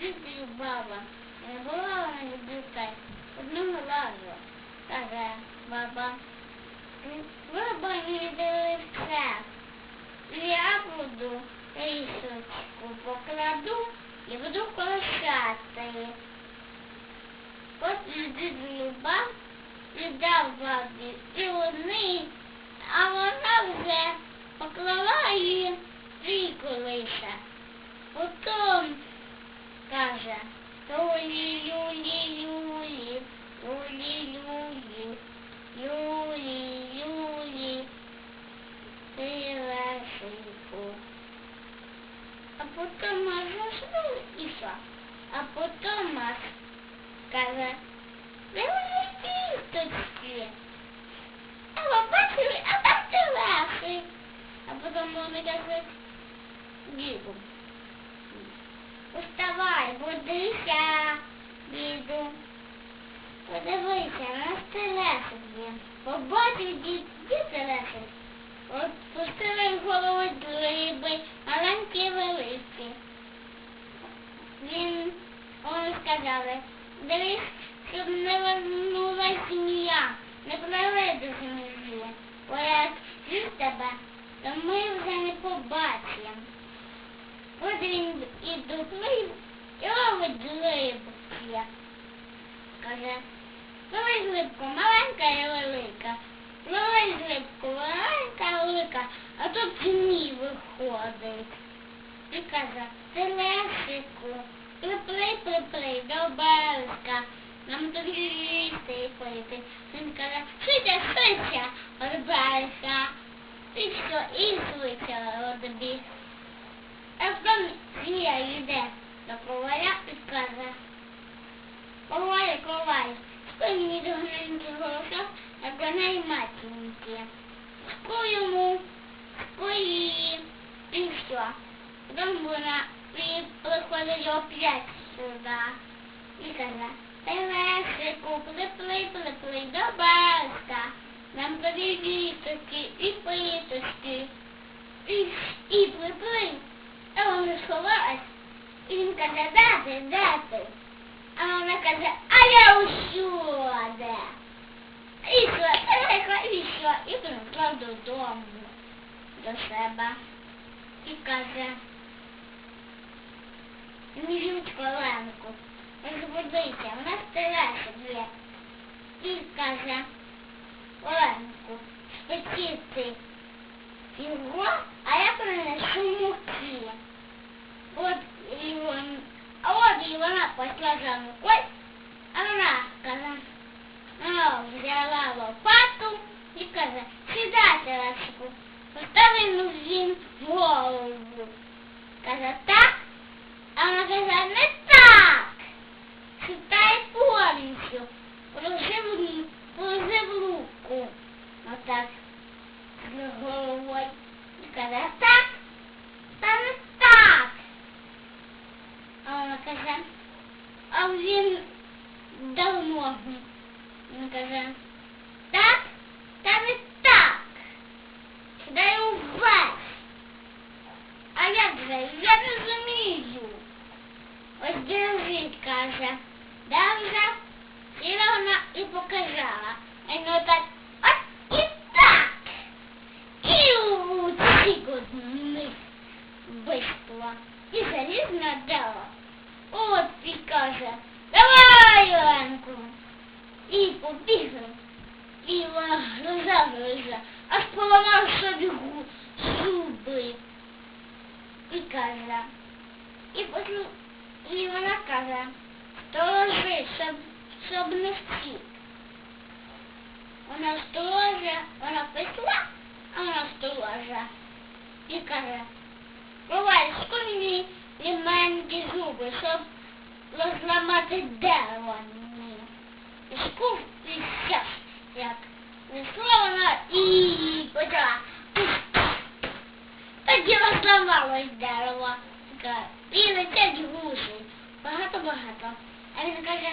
дідою баба. Не була вона ні дітей. Одного разу, каже баба, баба не дали все. Я буду рисочку покладу і буду колосати. От дідою баб віддав бабі і вони, А потім аж заснув і що? А потім аж каже, ви мені кісточки. А ви а там ти. А потім вони кажуть, діду. Уставай, будися, діду. Подивися, у нас телесик є. Побачив дід, телесик. От пустили голову риби, маленькі великі. Він, вони сказали, дивись, щоб не вернула сім'я, не до землі. Бо як з'їсть тебе, то ми вже не побачимо. От він і доплив, і ловить глибки. Каже, ловить глибку, маленька і велика. Ловить глибку, маленька а тут змій виходить. І каже, телесику, приплий, приплий до березка. Нам тут їсти і пити. Він каже, швидше, швидше, від березка. І все, і швидше одбіг. А потім змія йде до коваля і каже, коваль, коваль, ской мені до гненький голосок, неї матінки. Ской йому, ской її, і все. Потім вона приходить опять сюди. І каже, Телесику, приплий, приплий до березка. Нам тобі віточки і плиточки. І, і приплий. А вона сховалась. І він каже, де ти, де ти? А вона каже, а я усюди. І і принесла додому до себе. І каже, Мілючко Ленку, розбудися, в нас телесик є. І каже, Оленку, спеці ти його, а я принесу муки. От і вон, а от і вона пішла за мукою, а вона каже, каже, сідай, телесику, поставив він голову. Каже, так? А вона каже, не так. Читай повністю. Положи в, положи в руку. Отак. З головою. І каже, так? Та не так. А вона каже, а він дав ногу. Він каже? Та не так. Дай увесь. А як же? Я розумію. Ось держить, каже. Держа, сіла вона і показала. А ну так, от і так. І у ці години вийшла. І залізна дала. От і каже, давай, Ленку. І побігли. І вона гриза, гриза, аж поламав собі зуби. І каже, і послу, і вона каже, сторожи, щоб, щоб не втік. Вона сторожа, вона пішла, а вона сторожа. І каже, бувай, скорі ліменькі зуби, щоб розламати дерево скув і щас, як несла вона і почала. Тоді розламалось дерево. Така, І летять гуси. Багато-багато. А він каже,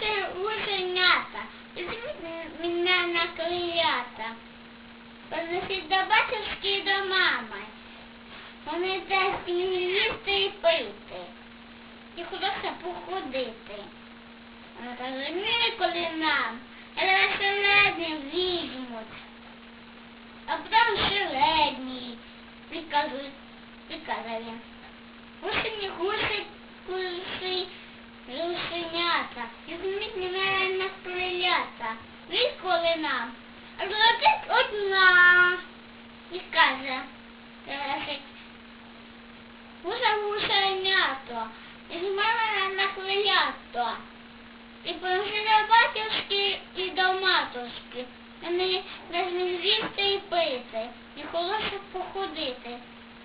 це гусенята. Візьміть мене на клеята. Понесіть до батюшки і до мами. Вони дасть мені їсти і пити. і хочеться походити. Вона каже, ніколи нам, але середнім візьмуть. А потім середній, приказує, приказує він. Гусені гуси, гуси, гусенята, візьміть мене на крилята, ніколи нам. А летить одна, і каже, гуса гусенято, із мене на крилято. І понесли до батюшки і до матушки. Вони не з'їсти і пити, і холоше походити.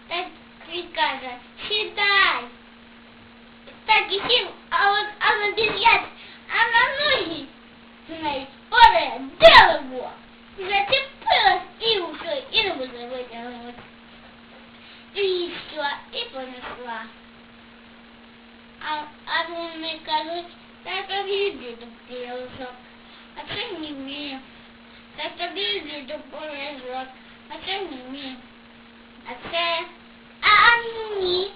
Так він каже, сідай. Так і сів, а от а на десять, а на ноги неї оре дерево. Зачепилась і ушли, і не буде витягнути. І все, і понесла. А, а вони кажуть, та тобі йди до пілочок, а це не вмію. Та тобі до порожок, а це не вмію. А це, а, а ні.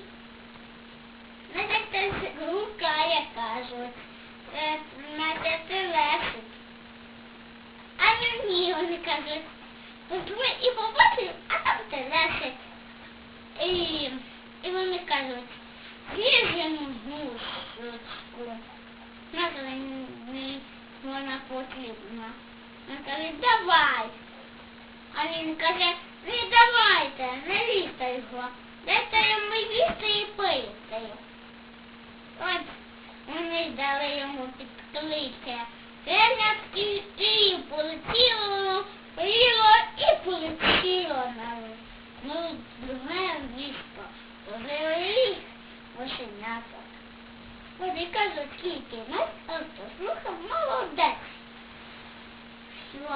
Мене хтось гукає, кажуть. Е, Надя, ти лесить. А не ні, вони кажуть. Позви і побачив, а там лесить. І, і вони кажуть, Їжину гусочку. Назве вона потрібна. Вона каже, давай. А він каже, не давайте, не лізьте його. Дайте йому їсти і пити. От вони дали йому підкличе. Ренятки і полетіло, поїло і полетіло на ну, друге місто. Пожили лошенята. Вони кажуть, скільки нас автослухав молодець. 吃肉